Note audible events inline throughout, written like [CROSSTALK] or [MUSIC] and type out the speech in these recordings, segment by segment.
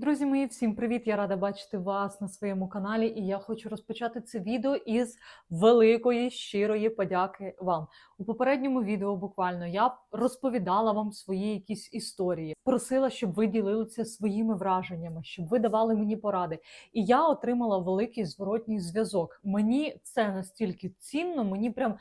Друзі мої, всім привіт! Я рада бачити вас на своєму каналі, і я хочу розпочати це відео із великої щирої подяки вам. У попередньому відео буквально я розповідала вам свої якісь історії, просила, щоб ви ділилися своїми враженнями, щоб ви давали мені поради. І я отримала великий зворотній зв'язок. Мені це настільки цінно, мені прям.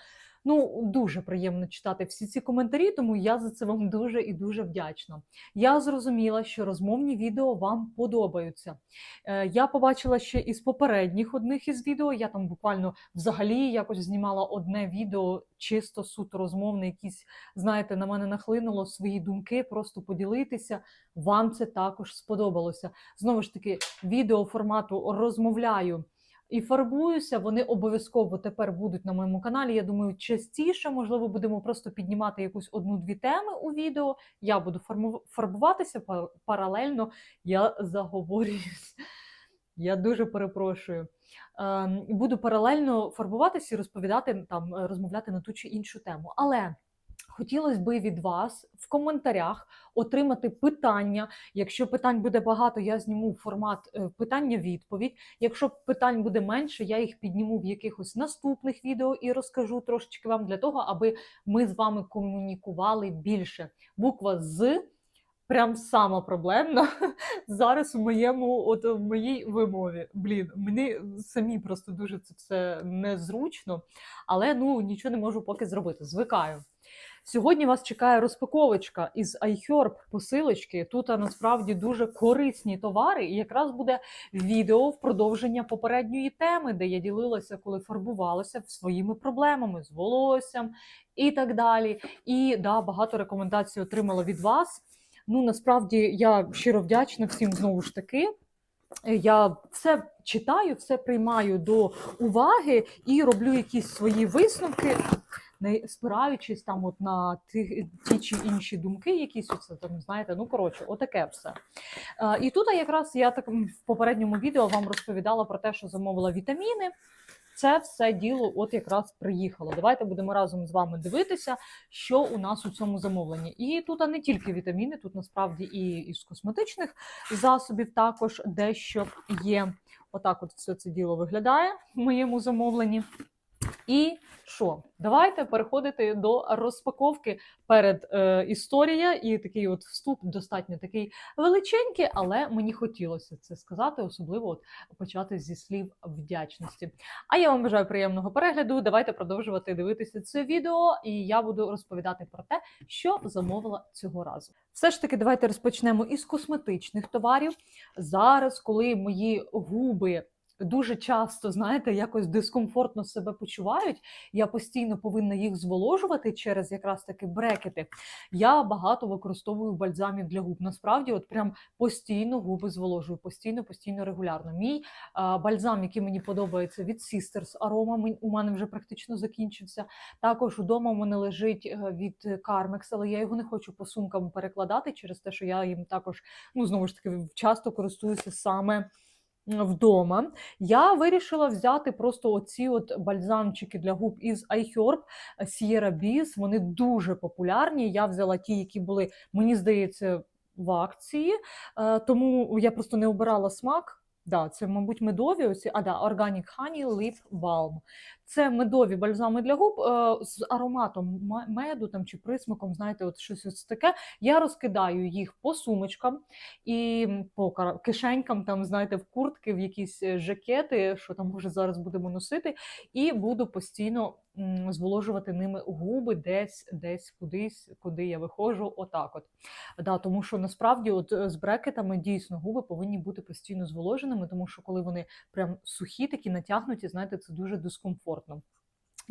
Ну, дуже приємно читати всі ці коментарі, тому я за це вам дуже і дуже вдячна. Я зрозуміла, що розмовні відео вам подобаються. Е, Я побачила ще із попередніх одних із відео. Я там буквально взагалі якось знімала одне відео, чисто суто розмовне, якісь, знаєте, на мене нахлинуло свої думки, просто поділитися. Вам це також сподобалося. Знову ж таки, відео формату розмовляю і фарбуюся. Вони обов'язково тепер будуть на моєму каналі. Я думаю, частіше, можливо, будемо просто піднімати якусь одну-дві теми у відео. Я буду фарбуватися паралельно. Я заговорююсь. Я дуже перепрошую. Ем, Буду паралельно фарбуватися і розповідати там, розмовляти на ту чи іншу тему. Але хотілося би від вас в коментарях отримати питання. Якщо питань буде багато, я зніму формат е, питання-відповідь. Якщо питань буде менше, я їх підніму в якихось наступних відео і розкажу трошечки вам для того, аби ми з вами комунікували більше. Буква з. Прям сама проблемна [LAUGHS] зараз у моєму, от в моїй вимові. Блін, мені самі просто дуже це все незручно, але ну нічого не можу поки зробити. Звикаю. Сьогодні вас чекає розпаковочка із iHerb посилочки. Тут насправді дуже корисні товари, і якраз буде відео в продовження попередньої теми, де я ділилася, коли фарбувалася своїми проблемами з волоссям і так далі. І да, багато рекомендацій отримала від вас. Ну насправді я щиро вдячна всім знову ж таки. Я все читаю, все приймаю до уваги і роблю якісь свої висновки, не спираючись там от на ті, ті чи інші думки, якісь оце там знаєте. Ну коротше, отаке все. Е, І тут якраз я так в попередньому відео вам розповідала про те, що замовила вітаміни. Це все діло от якраз приїхало. Давайте будемо разом з вами дивитися, що у нас у цьому замовленні. І тут а не тільки вітаміни, тут насправді і із косметичних засобів також дещо є. Отак, от все це діло виглядає в моєму замовленні. І що? Давайте переходити до розпаковки перед е, історія і такий от вступ достатньо такий величенький, але мені хотілося це сказати, особливо от почати зі слів вдячності. А я вам бажаю приємного перегляду. Давайте продовжувати дивитися це відео, і я буду розповідати про те, що замовила цього разу. Все ж таки, давайте розпочнемо із косметичних товарів. Зараз, коли мої губи. Дуже часто, знаєте, якось дискомфортно себе почувають. Я постійно повинна їх зволожувати через якраз таки брекети. Я багато використовую бальзамів для губ. Насправді, от прям постійно губи зволожую, постійно, постійно, регулярно. Мій а, бальзам, який мені подобається від Sisters Aroma, у мене вже практично закінчився. Також удома у мене лежить е, від Carmex, але я його не хочу по сумкам перекладати через те, що я їм також ну знову ж таки часто користуюся саме. Вдома я вирішила взяти просто оці от бальзамчики для губ із iHerb Sierra Bees. Вони дуже популярні. Я взяла ті, які були, мені здається, в акції, е, тому я просто не обирала смак. Да, це, мабуть, медові. Оці, а да, Organic Honey Lip Balm. Це медові бальзами для губ е, з ароматом меду там, чи присмаком, знаєте, от щось ось таке. Я розкидаю їх по сумочкам і по кишенькам, там, знаєте, в куртки, в якісь е, жакети, що там може зараз будемо носити, і буду постійно зволожувати ними губи десь, десь кудись, куди я виходжу. Отак, от да, тому що насправді, от е, з брекетами дійсно губи повинні бути постійно зволоженими, тому що коли вони прям сухі, такі натягнуті, знаєте, це дуже дискомфортно.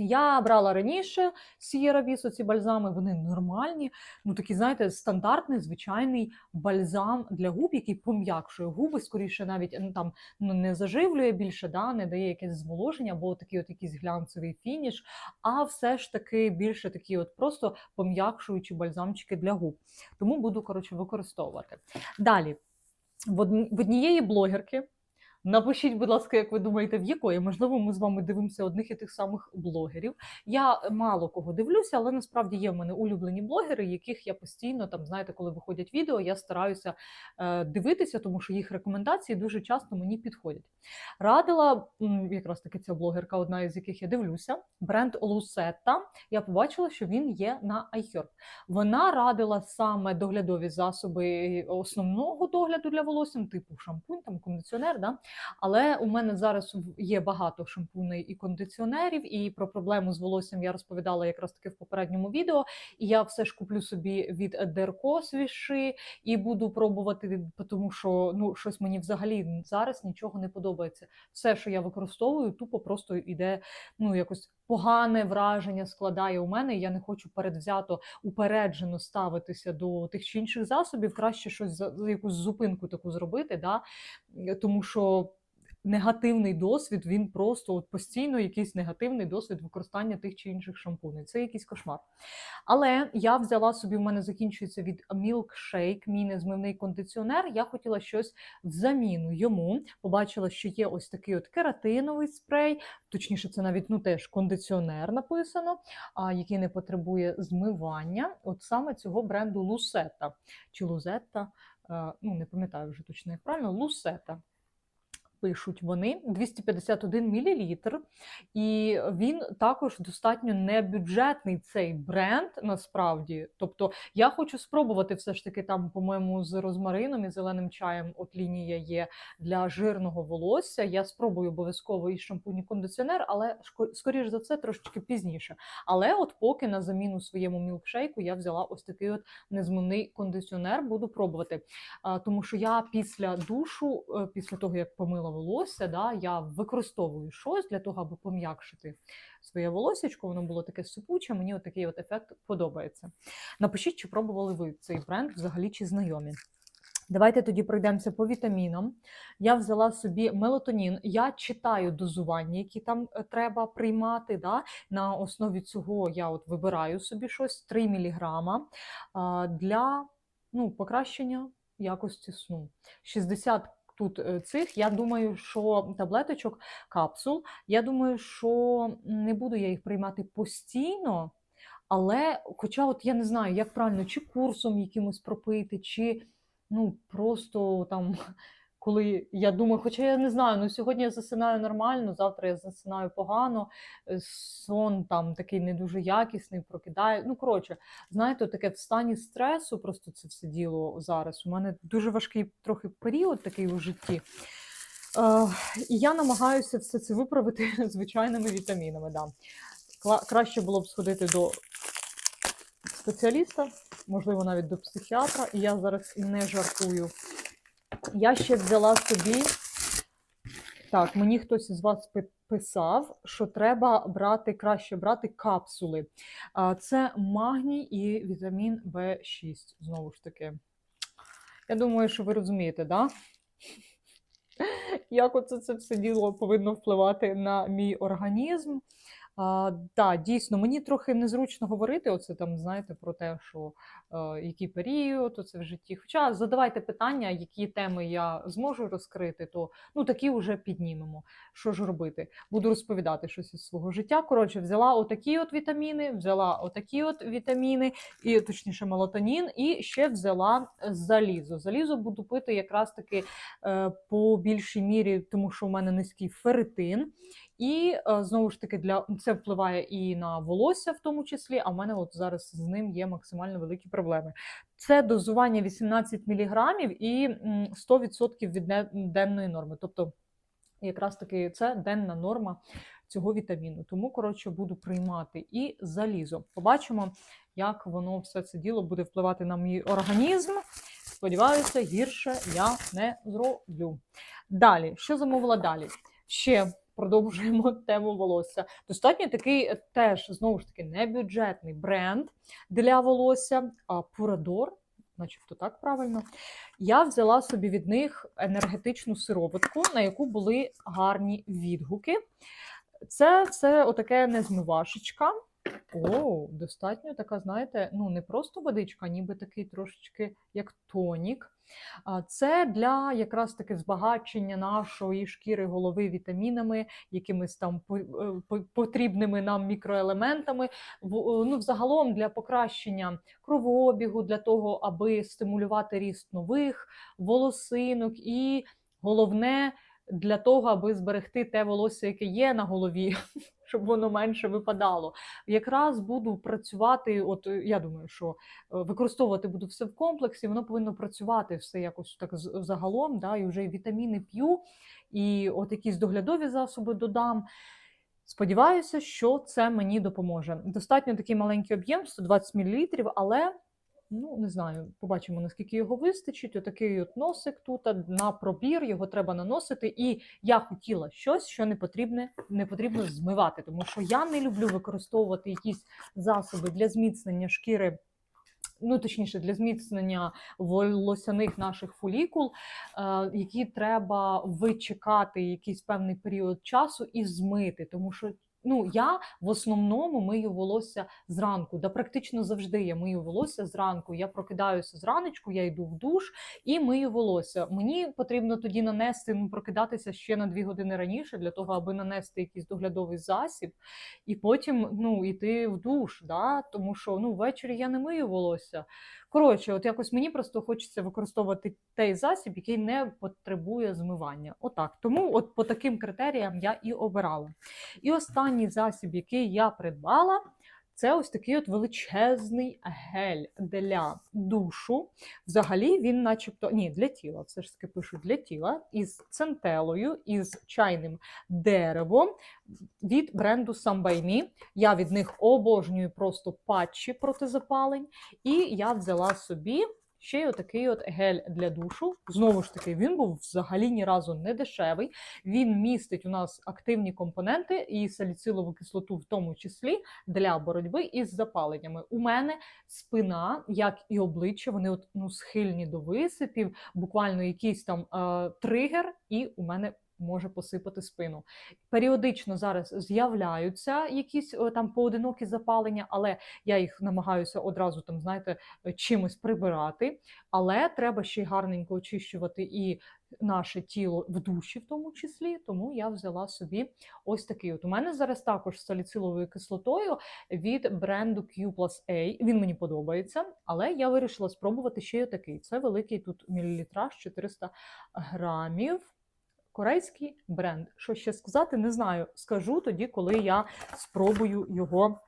Я брала раніше Sierra Vis, ці бальзами, вони нормальні. Ну такий, знаєте, стандартний звичайний бальзам для губ, який пом'якшує губи, скоріше навіть ну, там ну, не заживлює більше, да, не дає якесь зволоження, або такий от якийсь глянцевий фініш, а все ж таки більше такі от просто пом'якшуючі бальзамчики для губ. Тому буду коротше використовувати. Далі в однієї блогерки Напишіть, будь ласка, як ви думаєте, в якої? Можливо, ми з вами дивимося одних і тих самих блогерів. Я мало кого дивлюся, але насправді є в мене улюблені блогери, яких я постійно там, знаєте, коли виходять відео, я стараюся е, дивитися, тому що їх рекомендації дуже часто мені підходять. Радила якраз таки ця блогерка, одна із яких я дивлюся, бренд Lucetta. Я побачила, що він є на iHerb. Вона радила саме доглядові засоби основного догляду для волосся, ну, типу шампунь, там кондиціонер. Да? Але у мене зараз є багато шампуней і кондиціонерів, і про проблему з волоссям я розповідала якраз таки в попередньому відео. І я все ж куплю собі від Дерко свіші і буду пробувати, тому що ну щось мені взагалі зараз нічого не подобається. Все, що я використовую, тупо просто йде ну якось погане враження складає у мене. Я не хочу передвзято упереджено ставитися до тих чи інших засобів. Краще щось за якусь зупинку таку зробити, да? Тому що. Негативний досвід, він просто от постійно якийсь негативний досвід використання тих чи інших шампуней. Це якийсь кошмар. Але я взяла собі, в мене закінчується від Milkshake, мій незмивний кондиціонер. Я хотіла щось в заміну йому. Побачила, що є ось такий от кератиновий спрей, точніше, це навіть ну теж кондиціонер написано, а, який не потребує змивання. От саме цього бренду Lucetta чи е, ну не пам'ятаю вже точно як правильно, Lucetta. Пишуть вони 251 мл, і він також достатньо небюджетний цей бренд насправді. Тобто я хочу спробувати все ж таки там, по-моєму, з розмарином і зеленим чаєм. От лінія є для жирного волосся. Я спробую обов'язково і шампунь, і кондиціонер, але скоріш за все трошечки пізніше. Але от поки на заміну своєму мілкшейку я взяла ось такий от незмивний кондиціонер, буду пробувати. Тому що я після душу, е, після того як помила волосся, да, я використовую щось для того, аби пом'якшити своє волосечко. Воно було таке сипуче. Мені от такий от ефект подобається. Напишіть, чи пробували ви цей бренд взагалі чи знайомі. Давайте тоді пройдемося по вітамінам. Я взяла собі мелатонін. Я читаю дозування, які там е, треба приймати. Да? На основі цього я от вибираю собі щось 3 мг для ну, покращення якості сну. 60 тут е, цих. Я думаю, що таблеточок, капсул. Я думаю, що не буду я їх приймати постійно. Але, хоча, от я не знаю, як правильно, чи курсом якимось пропити, чи ну просто там, коли я думаю, хоча я не знаю, ну сьогодні я засинаю нормально, завтра я засинаю погано, е, сон там такий не дуже якісний, прокидаю. Ну, коротше, знаєте, таке в стані стресу, просто це все діло зараз. У мене дуже важкий трохи період такий у житті. Е, і я намагаюся все це виправити [LAUGHS] звичайними вітамінами. Да. Краще було б сходити до спеціаліста, можливо, навіть до психіатра, і я зараз не жартую. Я ще взяла собі. Так, мені хтось із вас пи- писав, що треба брати краще брати капсули. Це магній і вітамін В6. Знову ж таки. Я думаю, що ви розумієте, да? Як оце це все діло повинно впливати на мій організм. А, да, дійсно, мені трохи незручно говорити, оце там, знаєте, про те, що е, який період, оце в житті. Хоча задавайте питання, які теми я зможу розкрити, то ну такі вже піднімемо. Що ж робити? Буду розповідати щось із свого життя. Коротше, взяла отакі от вітаміни, взяла отакі от вітаміни, і точніше мелатонін, і ще взяла залізо. Залізо буду пити якраз таки е, по більшій мірі, тому що у мене низький ферритин. І е, знову ж таки, для це впливає і на волосся, в тому числі. А в мене от зараз з ним є максимально великі проблеми. Це дозування 18 мг і 100% від денної норми. Тобто, якраз таки це денна норма цього вітаміну. Тому, коротше, буду приймати і залізо. Побачимо, як воно все це діло буде впливати на мій організм. Сподіваюся, гірше я не зроблю. Далі, що замовила далі? Ще продовжуємо [LAUGHS] тему волосся. Достатньо такий е, теж знову ж таки небюджетний бренд для волосся а, Пурадор, начебто так правильно. Я взяла собі від них енергетичну сироватку, на яку були гарні відгуки. Це все отаке незмивашечка. О, достатньо така, знаєте, ну не просто водичка, ніби такий трошечки як тонік. Це для якраз таки збагачення нашої шкіри голови вітамінами, якимись там е, потрібними нам мікроелементами. Ну, взагалом для покращення кровообігу, для того, аби стимулювати ріст нових волосинок, і головне для того, аби зберегти те волосся, яке є на голові, [LAUGHS] щоб воно менше випадало. Якраз буду працювати. От е, я думаю, що е, використовувати буду все в комплексі, воно повинно працювати все якось так загалом. Да, і вже вітаміни п'ю, і от якісь доглядові засоби додам. Сподіваюся, що це мені допоможе. Достатньо такий маленький об'єм 120 мл, але ну не знаю, побачимо наскільки його вистачить. Отакий от носик тут на пробір, його треба наносити. І я хотіла щось, що не потрібне, не потрібно змивати, тому що я не люблю використовувати якісь засоби для зміцнення шкіри. Ну, точніше, для зміцнення волосяних наших фолікул, які треба вичекати якийсь певний період часу і змити. Тому що ну, я в основному мию волосся зранку. Да, практично завжди я мию волосся зранку. Я прокидаюся зранечку, я йду в душ і мию волосся. Мені потрібно тоді нанести, ну, прокидатися ще на дві години раніше, для того, аби нанести якийсь доглядовий засіб, і потім ну, йти в душ. Да? Тому що ну, ввечері я не мию волосся. Коротше, от якось мені просто хочеться використовувати той засіб, який не потребує змивання. Отак. Тому от по таким критеріям я і обирала. І останній засіб, який я придбала, це ось такий от величезний гель для душу. Взагалі він, начебто, ні, для тіла, все ж таки пишу для тіла, із центелою, із чайним деревом від бренду Самбаймі. Я від них обожнюю просто патчі проти запалень. І я взяла собі ще й отакий от гель для душу. Знову ж таки, він був взагалі ні разу не дешевий. Він містить у нас активні компоненти і саліцилову кислоту, в тому числі для боротьби із запаленнями. У мене спина, як і обличчя, вони от, ну, схильні до висипів, буквально якийсь там е, тригер, і у мене може посипати спину. Періодично зараз з'являються якісь там поодинокі запалення, але я їх намагаюся одразу там, знаєте, чимось прибирати. Але треба ще й гарненько очищувати і наше тіло в душі, в тому числі. Тому я взяла собі ось такий. От у мене зараз також з саліциловою кислотою від бренду Q A. Він мені подобається, але я вирішила спробувати ще й такий. Це великий тут мілілітраж 400 грамів. Корейський бренд. Що ще сказати, не знаю. Скажу тоді, коли я спробую його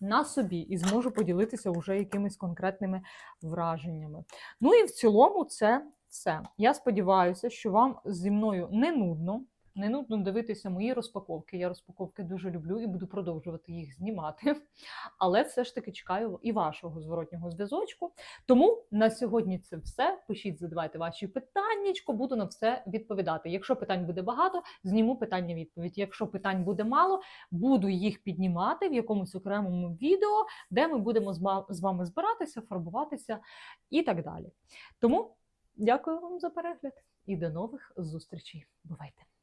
на собі і зможу поділитися вже якимись конкретними враженнями. Ну і в цілому, це все. Я сподіваюся, що вам зі мною не нудно. Не нудно дивитися мої розпаковки. Я розпаковки дуже люблю і буду продовжувати їх знімати. [LAUGHS] Але все ж таки чекаю і вашого зворотнього зв'язочку. Тому на сьогодні це все. Пишіть, задавайте ваші питаннячко, буду на все відповідати. Якщо питань буде багато, зніму питання відповідь. Якщо питань буде мало, буду їх піднімати в якомусь окремому відео, де ми будемо з вами збиратися, фарбуватися і так далі. Тому дякую вам за перегляд і до нових зустрічей. Бувайте!